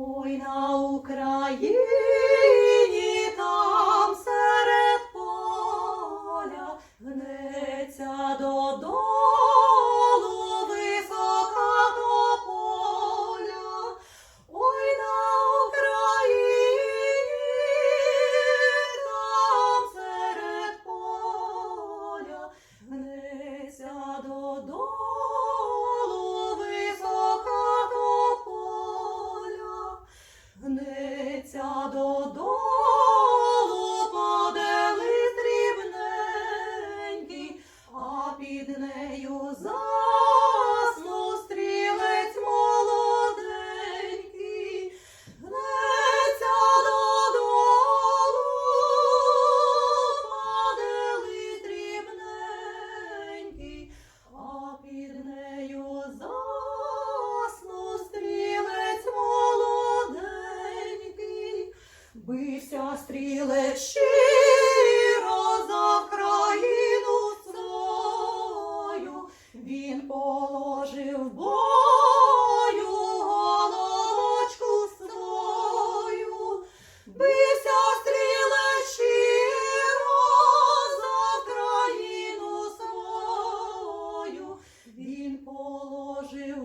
Ой на Україні там серед поля.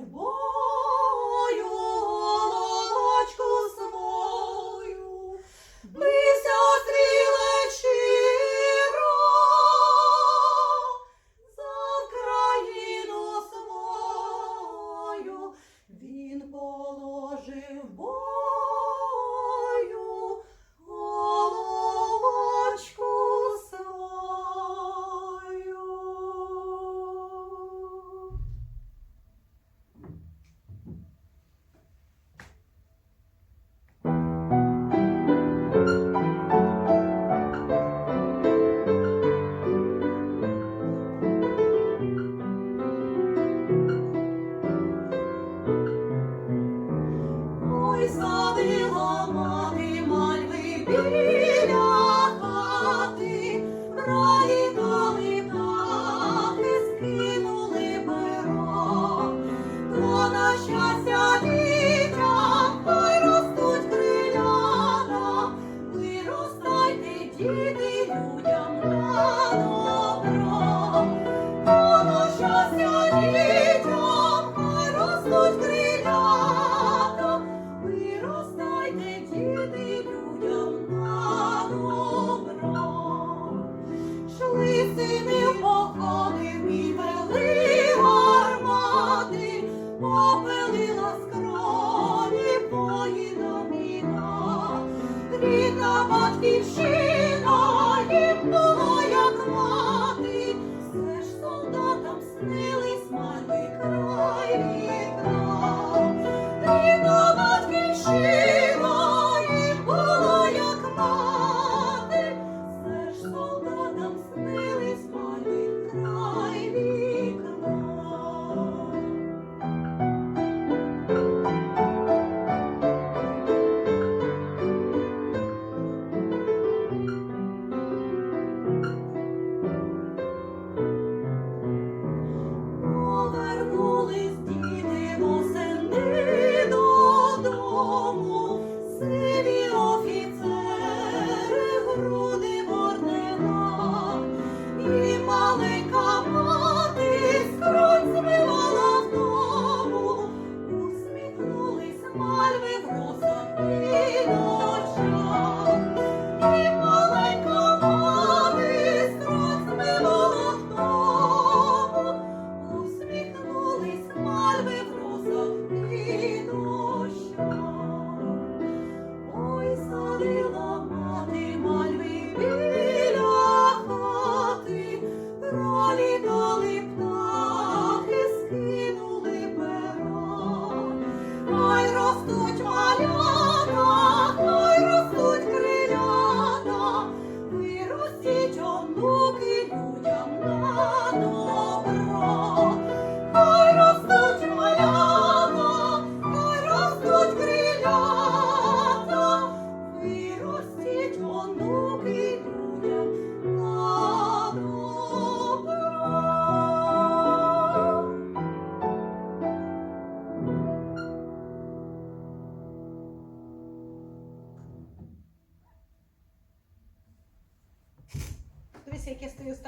любою, лодочку свою, бився за Україну свою, він положив Бог. діти людям на добро, воно щастя дітям, хай виростайте діти людям на добро, шли сини в походи, мій вели попелила скроні поїна війна. Рідна батьківщина. Adamsın Дивіться, яке стає останнє.